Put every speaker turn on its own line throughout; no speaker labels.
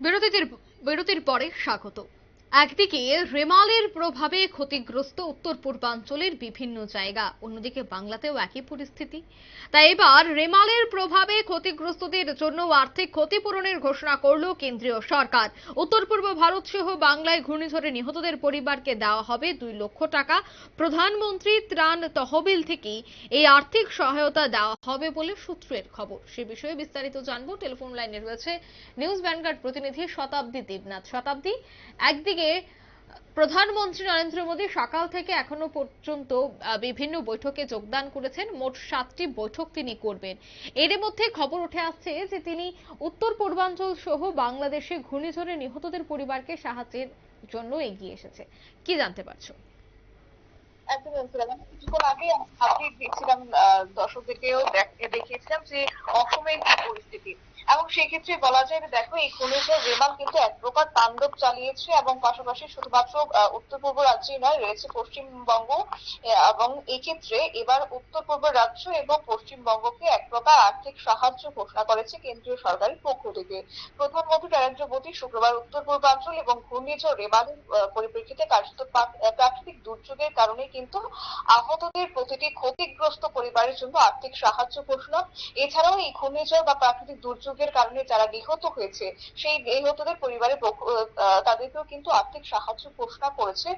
বিরতির বিরতির পরে স্বাগত। একদিকে রেমালের প্রভাবে ক্ষতিগ্রস্ত উত্তর পূর্বাঞ্চলের বিভিন্ন জায়গা, অন্যদিকে বাংলাতেও একই পরিস্থিতি। তাই এবার রেমালের প্রভাবে ক্ষতিগ্রস্তদের জন্য আর্থিক ক্ষতিপূরণের ঘোষণা করল কেন্দ্রীয় সরকার। উত্তর পূর্ব ভারত সহ বাংলায় ঘূর্ণিঝড়ে নিহতদের পরিবারকে দেওয়া হবে দুই লক্ষ টাকা। প্রধানমন্ত্রী ত্রাণ তহবিল থেকেই এই আর্থিক সহায়তা দেওয়া হবে বলে সূত্রের খবর। সে বিষয়ে বিস্তারিত জানব। টেলিফোন লাইনে রয়েছে নিউজ ভ্যানগার্ড প্রতিনিধি শতাব্দী দেবনাথ। শতাব্দী, একদিকে প্রধানমন্ত্রী নরেন্দ্র মোদী সকাল থেকে এখনও পর্যন্ত বিভিন্ন বৈঠকে যোগদান করেছেন। মোট সাতটি বৈঠক তিনি করবেন। এর মধ্যে খবর উঠে আসছে যে তিনি উত্তর পূর্বাঞ্চল সহ বাংলাদেশে ঘূর্ণিঝড়ে নিহতদের পরিবারকে সাহায্যের জন্য এগিয়ে এসেছে। কি জানতে পারছ?
কিছুক্ষণ দর্শকদেরকেও দেখিয়েছিলাম যে অসমের পরিস্থিতি। এবং সেক্ষেত্রে বলা যায় যে দেখো, এই ঘূর্ণিঝড় রেমাল কিন্তু এক প্রকার তাণ্ডব চালিয়েছে এবং পাশাপাশি শুধুমাত্র উত্তর পূর্ব রাজ্যেই নয়, রয়েছে পশ্চিমবঙ্গ এবং এক্ষেত্রে এবার উত্তর পূর্ব রাজ্য এবং পশ্চিমবঙ্গকে এক প্রকার আর্থিক সাহায্য ঘোষণা করেছে কেন্দ্রীয় সরকারের পক্ষ থেকে। প্রধানমন্ত্রী নরেন্দ্র মোদী শুক্রবার উত্তর পূর্বাঞ্চল এবং ঘূর্ণিঝড় রেমালের পরিপ্রেক্ষিতে কার্যত প্রাকৃতিক দুর্যোগের কারণে কিন্তু আহতদের প্রতিটি ক্ষতিগ্রস্ত পরিবারের জন্য আর্থিক সাহায্য ঘোষণা। এছাড়াও এই ঘূর্ণিঝড় বা প্রাকৃতিক দুর্যোগের কারণে যারা নিহত হয়েছে, সেই নিহতদের পরিবারের তাদেরকেও কিন্তু আর্থিক সাহায্য ঘোষণা করেছে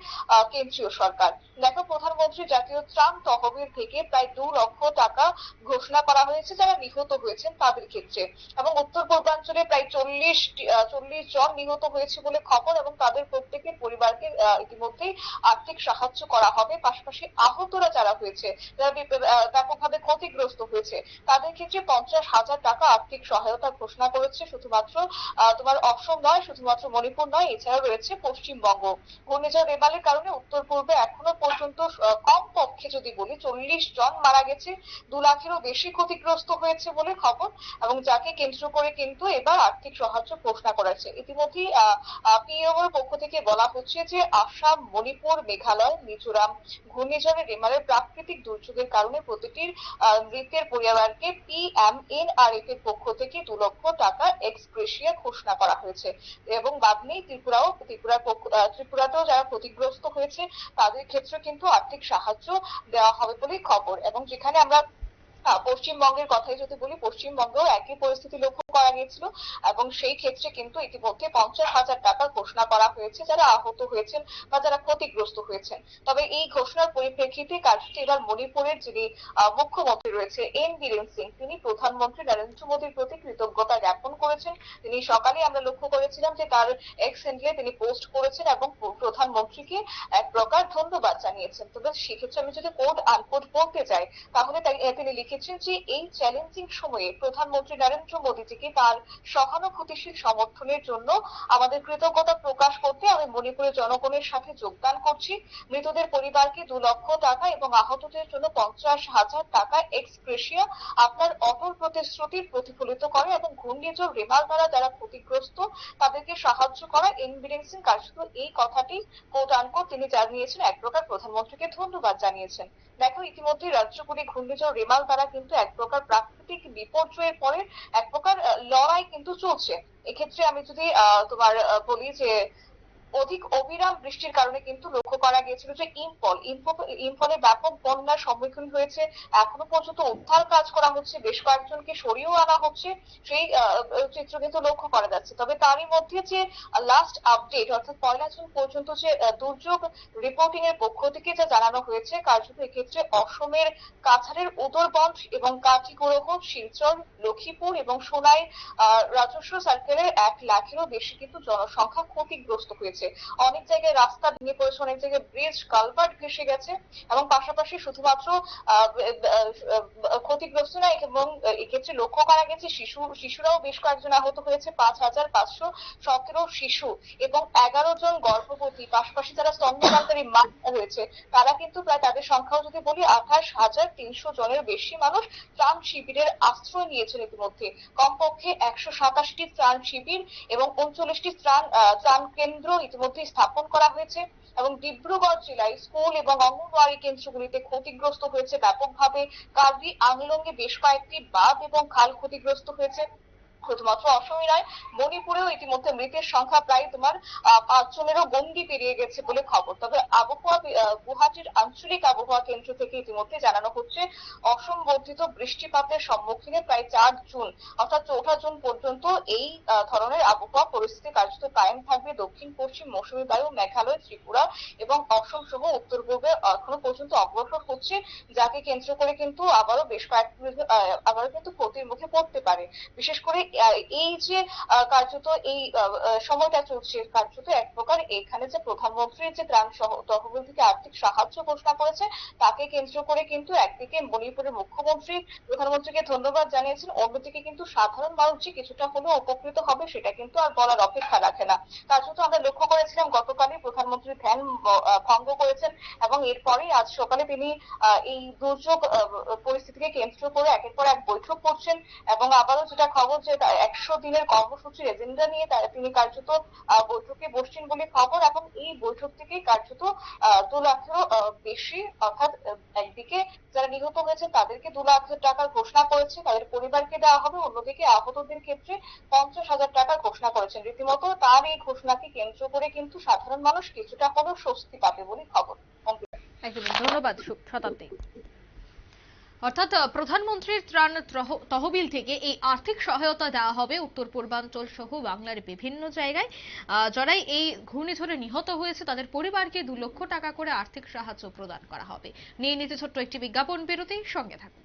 কেন্দ্রীয় সরকার। দেখো প্রধানমন্ত্রী জাতীয় ত্রাণ তহবিল থেকে প্রায় দু লক্ষ টাকা ঘোষণা করা হয়েছে যারা নিহত হয়েছেন তাদের ক্ষেত্রে। এবং উত্তর পূর্বাঞ্চলে প্রায় চল্লিশ চল্লিশ জন নিহত হয়েছে বলে খবর এবং তাদের প্রত্যেকের পরিবারকে ইতিমধ্যেই আর্থিক সাহায্য করা হবে। পাশাপাশি আহতরা যারা হয়েছে, যারা ব্যাপকভাবে ক্ষতিগ্রস্ত হয়েছে, তাদের ক্ষেত্রে পঞ্চাশ হাজার টাকা আর্থিক সহায়তা ঘোষণা করেছে শুধুমাত্র তোমার অসম নয়, শুধুমাত্র মণিপুর নয়, এছাড়াও রয়েছে পশ্চিমবঙ্গ। ঘূর্ণিঝড় রেমালের কারণে উত্তর পূর্বে এখনও পর্যন্ত কম পক্ষে যদি বলি চল্লিশ জন মারা গেছে দু লাখেরও বেশি ক্ষতিগ্রস্ত হয়েছে বলে খবর এবং যাকে কেন্দ্র করে কিন্তু এবার আর্থিক সাহায্য ঘোষণা করেছে। ইতিমধ্যেই পিএমওর পক্ষ থেকে বলা হচ্ছে যে আসাম মণিপুর মেঘালয় মিজোরাম ঘূর্ণিঝড়ের রেমালের প্রাকৃতিক দুর্যোগের কারণে প্রতিটির মৃতের পরিবারকে পিএমএনআরএফ এর পক্ষ থেকে দু লক্ষ টাকা এক্সগ্রেশিয়া ঘোষণা করা হয়েছে। এবং বাদ নেই ত্রিপুরাও আহ, ত্রিপুরাতেও যারা ক্ষতিগ্রস্ত হয়েছে তাদের ক্ষেত্রে কিন্তু আর্থিক সাহায্য দেওয়া হবে বলেই খবর। এবং যেখানে আমরা পশ্চিমবঙ্গের কথাই যদি বলি, পশ্চিমবঙ্গেও একই পরিস্থিতি লক্ষ্য করা গিয়েছিল এবং সেই ক্ষেত্রে কিন্তু ইতিমধ্যে পঞ্চাশ হাজার টাকা ঘোষণা করা হয়েছে যারা আহত হয়েছেন বা যারা ক্ষতিগ্রস্ত হয়েছেন। তবে এই ঘোষণার পরিপ্রেক্ষিতে কাজটি এবার মণিপুরের যিনি মুখ্যমন্ত্রী রয়েছে এন বীরেন সিং, তিনি প্রধানমন্ত্রী নরেন্দ্র মোদীর প্রতি কৃতজ্ঞতা জ্ঞাপন করেছেন। তিনি সকালে আমরা লক্ষ্য করেছিলাম যে তার এক্স হ্যান্ডেলে তিনি পোস্ট করেছেন এবং প্রধানমন্ত্রীকে এক প্রকার ধন্যবাদ জানিয়েছেন। তবে সেক্ষেত্রে আমি যদি কোড আনকোড বলতে চাই তাহলে তিনি লিখেছেন যে এই চ্যালেঞ্জিং সময়ে প্রধানমন্ত্রী নরেন্দ্র মোদীজিকে তার সহানুভূতিশীল সমর্থনের জন্য আমাদের কৃতজ্ঞতা প্রকাশ করতে আমি মণিপুরের জনগণের সাথে যোগদান করছি। মৃতদের পরিবারকে দু লক্ষ টাকা এবং আহতদের জন্য পঞ্চাশ হাজার টাকা এক্স গ্রেশিয়া আপনার অটল প্রতিশ্রুতির প্রতিফলিত করে এবং ঘূর্ণিঝড় রেমাল দ্বারা যারা ক্ষতিগ্রস্ত তাদেরকে সাহায্য করা এনবিরেন্সিং কার্যত এই কথাটি কোট তিনি জানিয়েছেন, এক প্রকার প্রধানমন্ত্রীকে ধন্যবাদ জানিয়েছেন। দেখো ইতিমধ্যে রাজ্যগুলি ঘূর্ণিঝড় রেমাল দ্বারা কিন্তু এক প্রকার প্রাকৃতিক বিপর্যয়ের পরে এক প্রকার লড়াই কিন্তু চলছে। এক্ষেত্রে আমি যদি তোমার বলি যে অধিক অবিরাম বৃষ্টির কারণে কিন্তু লক্ষ্য করা গিয়েছিল যে ইম্ফল ইম্ফ- ইম্ফলে ব্যাপক বন্যার সম্মুখীন হয়েছে। এখনও পর্যন্ত উদ্ধার কাজ করা হচ্ছে, বেশ কয়েকজনকে সরিয়েও আনা হচ্ছে। সেই চিত্র কিন্তু লক্ষ্য করা যাচ্ছে। তবে তারই মধ্যে যে লাস্ট আপডেট অর্থাৎ পয়লা জুন পর্যন্ত যে দুর্যোগ রিপোর্টিং এর পক্ষ থেকে যা জানানো হয়েছে, কার্যত এক্ষেত্রে অসমের কাছাড়ের উদরবন্দ এবং কাঠিগোড়হ, শিলচর, লক্ষ্মীপুর এবং সোনাই রাজস্ব সার্কেলের এক লাখেরও বেশি কিন্তু জনসংখ্যা ক্ষতিগ্রস্ত হয়েছে। অনেক জায়গায় রাস্তা ভেঙে পড়েছে, অনেক জায়গায় ব্রিজ কালভার্ট ভেসে গেছে এবং পাশাপাশি শুধুমাত্র ক্ষতিগ্রস্ত নয় এবং এক্ষেত্রে লক্ষ্য করা গেছে শিশু, শিশুরাও বেশ কয়েকজন আহত হয়েছে, পাঁচ হাজার পাঁচশো সতেরো শিশু এবং এগারো জন গর্ভবতী। পাশাপাশি যারা স্তন্যদানকারী মা রয়েছে তারা কিন্তু প্রায় তাদের সংখ্যাও যদি বলি, আঠাশ হাজার তিনশো জনের বেশি মানুষ ত্রাণ শিবিরের আশ্রয় নিয়েছেন ইতিমধ্যে। কমপক্ষে একশো সাতাশটি ত্রাণ শিবির এবং উনচল্লিশটি ত্রাণ ত্রাণ কেন্দ্র ইতিমধ্যে স্থাপন করা হয়েছে এবং ডিব্রুগড় জেলায় স্কুল এবং অঙ্গনওয়াড়ি কেন্দ্রগুলিতে ক্ষতিগ্রস্ত হয়েছে ব্যাপকভাবে। কার্বি আংলঙ্গে বেশ কয়েকটি বাঁধ এবং খাল ক্ষতিগ্রস্ত হয়েছে। শুধুমাত্র অসমই নয় মণিপুরেও ইতিমধ্যে মৃতের সংখ্যা প্রায় তোমার আহ, পাঁচজনেরও গন্ডি পেরিয়ে গেছে বলে খবর। তবে আবহাওয়া গুয়াহাটির আঞ্চলিক আবহাওয়া কেন্দ্র থেকে ইতিমধ্যে জানানো হচ্ছে অসম বর্ধিত বৃষ্টিপাতের সম্মুখীনে প্রায় চার জুন অর্থাৎ চৌঠা জুন পর্যন্ত এই ধরনের আবহাওয়া পরিস্থিতি কার্যত কায়েম থাকবে দক্ষিণ পশ্চিম মৌসুমী বায়ু মেঘালয় ত্রিপুরা এবং অসম সহ উত্তর পূর্বে এখনও পর্যন্ত অগ্রসর হচ্ছে যাকে কেন্দ্র করে কিন্তু আবারও বেশ কয়েকটি আহ, আবারও কিন্তু ক্ষতির মুখে পড়তে পারে। বিশেষ করে এই যে কার্যত এই সময়টা চলছে, কার্যত এক প্রকার এখানে যে প্রধানমন্ত্রীর যে ত্রাণ তহবিল থেকে আর্থিক সাহায্য ঘোষণা করেছে, তাকে কেন্দ্র করে কিন্তু একদিকে মণিপুরের মুখ্যমন্ত্রী প্রধানমন্ত্রীকে ধন্যবাদ জানিয়েছেন, অন্যদিকে কিন্তু সাধারণ মানুষ যে কিছুটা হলেও উপকৃত হবে সেটা কিন্তু আর বলার অপেক্ষা রাখে না। কার্যত আমরা লক্ষ্য করেছিলাম, গতকালই প্রধানমন্ত্রী ধ্যান ভঙ্গ করেছেন এবং এরপরেই আজ সকালে তিনি এই দুর্যোগ পরিস্থিতিকে কেন্দ্র করে একের পর এক বৈঠক করছেন এবং আবারও যেটা খবর যে একশো দিনের কর্মসূচির এজেন্ডা নিয়ে তারা তিনি কার্যত বৈঠকে বসছেন বলে খবর এবং এই বৈঠক থেকে কার্যত দু লাখেরও বেশি অর্থাৎ একদিকে যারা নিহত হয়েছে তাদেরকে দু লাখ টাকার ঘোষণা করেছে, তাদের পরিবারকে দেওয়া হবে, অন্যদিকে আহতদের ক্ষেত্রে পঞ্চাশ হাজার টাকার ঘোষণা করেছেন। রীতিমতো তার এই ঘোষণাকে কেন্দ্র করে কিন্তু সাধারণ মানুষ কিছুটা হলেও স্বস্তি পাবে বলে খবর।
একদমই ধন্যবাদ শতাব্দী অর্থাৎ প্রধানমন্ত্রীর ত্রাণ তহবিল থেকে এই আর্থিক সহায়তা দেওয়া হবে উত্তর পূর্বাঞ্চল সহ বাংলার বিভিন্ন জায়গায়। যারাই এই ঘূর্ণিঝড়ে নিহত হয়েছে, তাদের পরিবারকে দু লক্ষ টাকা করে আর্থিক সাহায্য প্রদান করা হবে। নিয়ে নিতে ছোট্ট একটি বিজ্ঞাপন বিরতি, সঙ্গে থাকুন।